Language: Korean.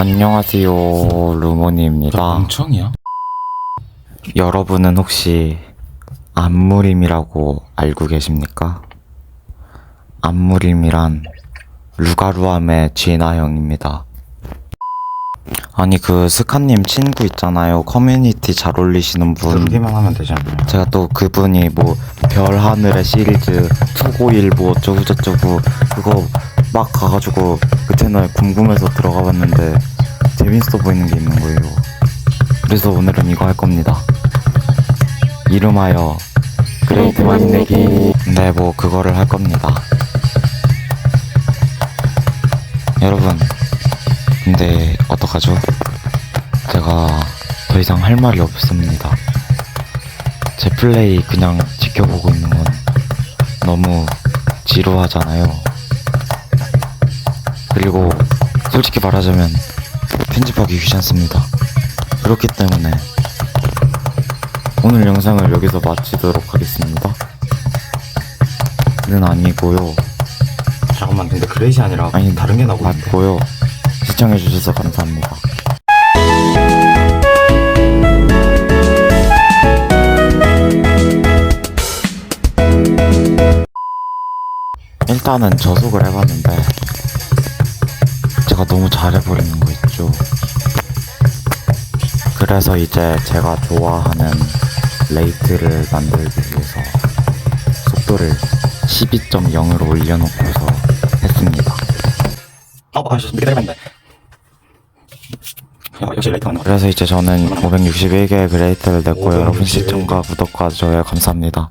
안녕하세요 루모니입니다 멍청이야? 여러분은 혹시 안무림이라고 알고 계십니까? 안무림이란 루가루암의 진아형입니다 아니 그 스카님 친구 있잖아요 커뮤니티 잘 올리시는 분 부르기만 하면 되지 않나요? 제가 또 그분이 뭐 별 하늘의 시리즈 투고일 뭐 어쩌고저쩌고 그거 막 가가지고 그 채널 궁금해서 들어가 봤는데 재밌어 보이는 게 있는 거예요. 그래서 오늘은 이거 할 겁니다. 이름하여 그레이트 만내기 네 뭐 그거를 할 겁니다. 여러분 근데 어떡하죠? 제가 더 이상 할 말이 없습니다. 제 플레이 그냥 지켜보고 있는 건 너무 지루하잖아요. 그리고 솔직히 말하자면 편집하기 귀찮습니다. 그렇기 때문에 오늘 영상을 여기서 마치도록 하겠습니다. 는 아니고요. 잠깐만 근데 그레이시 아니라 아니 다른 게 나오고 있는데 맞고요. 시청해주셔서 감사합니다. 일단은 저속을 해봤는데 너무 잘해버리는 거 있죠. 그래서 이제 제가 좋아하는 레이트를 만들기 위해서 속도를 12.0으로 올려놓고서 했습니다. 아 아, 역시 레이트 맞나 그래서 이제 저는 561개의 그레이트를 냈고요. 여러분 시청과 구독과 좋아요 감사합니다.